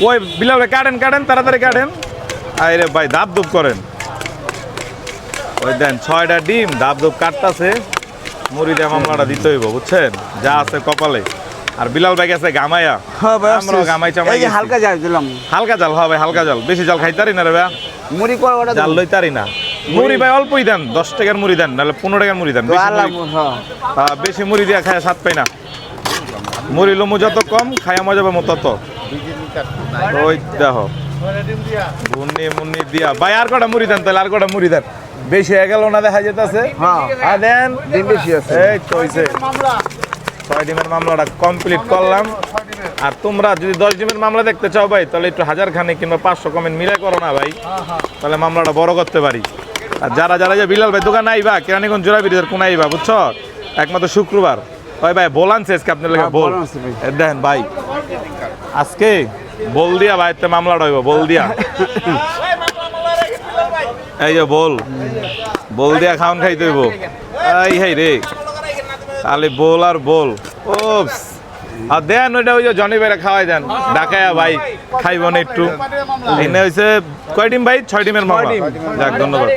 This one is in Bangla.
ওই বিলাল কাটেন কাটেন তাড়াতাড়ি কাটেন। আরে ভাই ধাপ ধুপ করেন। ওই দেন ছয়টা ডিম ধাপ ধুপ কাটতাছে। মুড়ি দিয়ে মামলাটা দিতে হইব বুঝছেন? যা আছে কপালে। আর বিলাল ভাই গেছে গামায়া হ্যাঁ। আমরাও গামাই চামাই হালকা যাই দিলাম। হালকা জাল হবে হালকা জাল। বেশি জাল খাইতারি না রে ভাই। মুড়ি করে ওটা জাল লইতারি না। মুড়ি ভাই অল্পই দেন দশ টাকার মুড়ি দেন নাহলে পনেরো টাকার মুড়ি দেন। বেশি মুড়ি- হ্যাঁ। বেশি মুড়ি দিয়া খায় স্বাদ পাই না। মুড়ি লমু যত কম খায়া মজা পাবো তত। ওই দেখো। মুন্নি মুন্নি দিয়া। ভাই আর কটা মুড়ি দেন তাহলে আর কটা মুড়ি দেন। বেশি হয়ে গেল না দেখা যেতেছে? হ্যাঁ। দেন। ডিম বেশি আছে। এই তো হইছে। ছয় ডিমের মামলাটা কমপ্লিট করলাম। আর তোমরা যদি দশ ডিমের মামলা দেখতে চাও ভাই তাহলে একটু হাজার খানে কিংবা পাঁচশো কমেন্ট মিলাই করো না ভাই। তাহলে মামলাটা বড় করতে পারি। আর যারা যারা যে বিলাল ভাই দোকান আইবা কেরানীগঞ্জ জোড়া বিরিজের কোন আইবা বুঝছ? একমাত্র শুক্রবার। ভাই বল আনছে আজকে আপনার লেগে হ্যাঁ, বল। আনছে ভাই। আজকে বল দিয়া ভাই তে মামলাটা হইব বল দিয়া এই যে বল বল দিয়া খাওন খাইতে হইব। এই হাই রে তাহলে বল আর বল। ওপস। আর দেন ওইটা ওই যে জনি ভাইরা খাওয়াই দেন ডাকায়া ভাই খাইব না একটু। এনে হয়েছে কয় ডিম ভাই? ছয় ডিমের মামলা। যাক ধন্যবাদ।